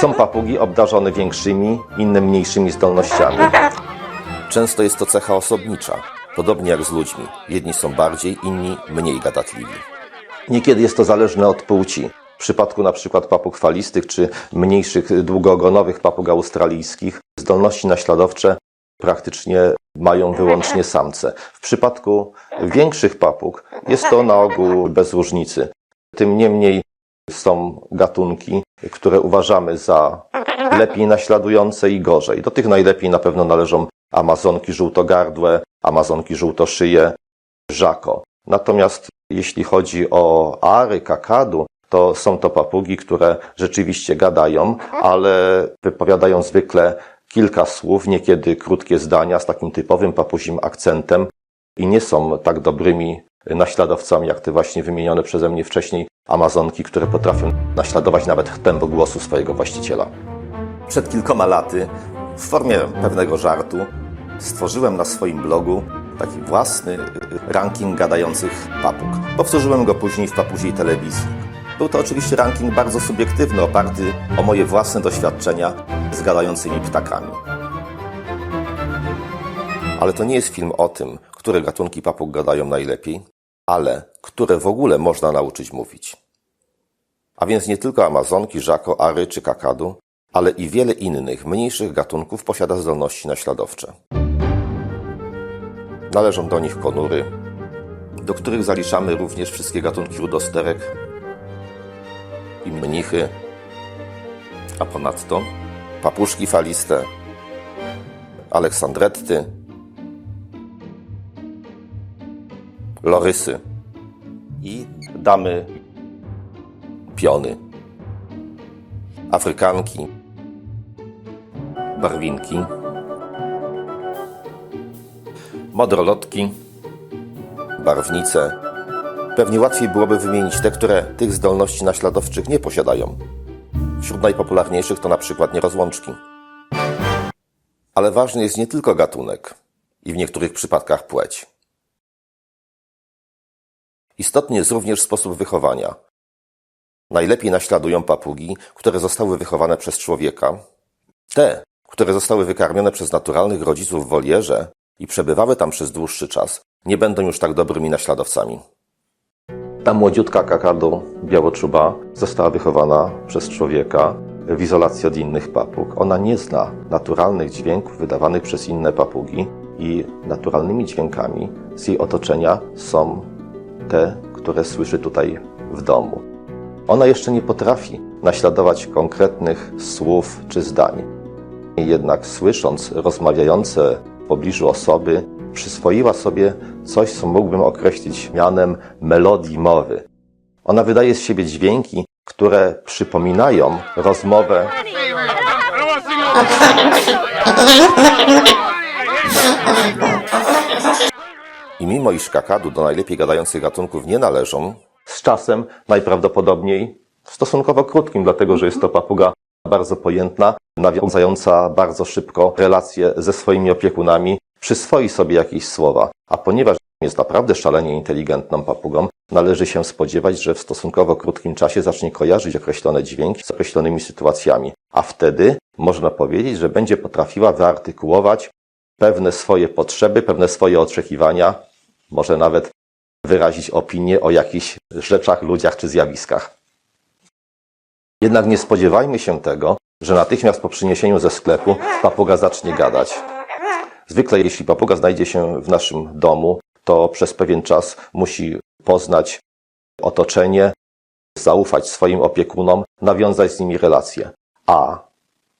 Są papugi obdarzone większymi, inne mniejszymi zdolnościami. Często jest to cecha osobnicza, podobnie jak z ludźmi. Jedni są bardziej, inni mniej gadatliwi. Niekiedy jest to zależne od płci. W przypadku np. papug falistych czy mniejszych długoogonowych papug australijskich zdolności naśladowcze praktycznie mają wyłącznie samce. W przypadku większych papug jest to na ogół bez różnicy. Tym niemniej są gatunki, które uważamy za lepiej naśladujące i gorzej. Do tych najlepiej na pewno należą amazonki żółtogardłe, amazonki żółtoszyje, żako. Natomiast jeśli chodzi o ary, kakadu, to są to papugi, które rzeczywiście gadają, ale wypowiadają zwykle kilka słów, niekiedy krótkie zdania z takim typowym papuzim akcentem i nie są tak dobrymi naśladowcami, jak te właśnie wymienione przeze mnie wcześniej amazonki, które potrafią naśladować nawet tempo głosu swojego właściciela. Przed kilkoma laty, w formie pewnego żartu, stworzyłem na swoim blogu taki własny ranking gadających papug. Powtórzyłem go później w papuziej telewizji. Był to oczywiście ranking bardzo subiektywny, oparty o moje własne doświadczenia z gadającymi ptakami. Ale to nie jest film o tym, które gatunki papug gadają najlepiej, ale które w ogóle można nauczyć mówić. A więc nie tylko amazonki, żako, ary czy kakadu, ale i wiele innych, mniejszych gatunków posiada zdolności naśladowcze. Należą do nich konury, do których zaliczamy również wszystkie gatunki rudosterek i mnichy, a ponadto papuszki faliste, aleksandretty, lorysy i damy piony, afrykanki, barwinki, modrolotki, barwnice. Pewnie łatwiej byłoby wymienić te, które tych zdolności naśladowczych nie posiadają. Wśród najpopularniejszych to na przykład nierozłączki. Ale ważny jest nie tylko gatunek i w niektórych przypadkach płeć. Istotny jest również sposób wychowania. Najlepiej naśladują papugi, które zostały wychowane przez człowieka. Te, które zostały wykarmione przez naturalnych rodziców w wolierze i przebywały tam przez dłuższy czas, nie będą już tak dobrymi naśladowcami. Ta młodziutka kakadu białoczuba została wychowana przez człowieka w izolacji od innych papug. Ona nie zna naturalnych dźwięków wydawanych przez inne papugi i naturalnymi dźwiękami z jej otoczenia są te, które słyszy tutaj w domu. Ona jeszcze nie potrafi naśladować konkretnych słów czy zdań. Jednak słysząc rozmawiające w pobliżu osoby, przyswoiła sobie coś, co mógłbym określić mianem melodii mowy. Ona wydaje z siebie dźwięki, które przypominają rozmowę I mimo iż kakadu do najlepiej gadających gatunków nie należą, z czasem najprawdopodobniej stosunkowo krótkim, dlatego że jest to papuga bardzo pojętna, nawiązająca bardzo szybko relacje ze swoimi opiekunami, przyswoi sobie jakieś słowa. A ponieważ jest naprawdę szalenie inteligentną papugą, należy się spodziewać, że w stosunkowo krótkim czasie zacznie kojarzyć określone dźwięki z określonymi sytuacjami. A wtedy można powiedzieć, że będzie potrafiła wyartykułować pewne swoje potrzeby, pewne swoje oczekiwania, może nawet wyrazić opinię o jakichś rzeczach, ludziach czy zjawiskach. Jednak nie spodziewajmy się tego, że natychmiast po przyniesieniu ze sklepu papuga zacznie gadać. Zwykle jeśli papuga znajdzie się w naszym domu, to przez pewien czas musi poznać otoczenie, zaufać swoim opiekunom, nawiązać z nimi relacje. A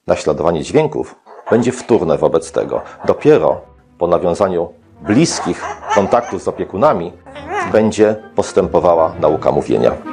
naśladowanie dźwięków będzie wtórne wobec tego. Dopiero po nawiązaniu bliskich kontaktów z opiekunami będzie postępowała nauka mówienia.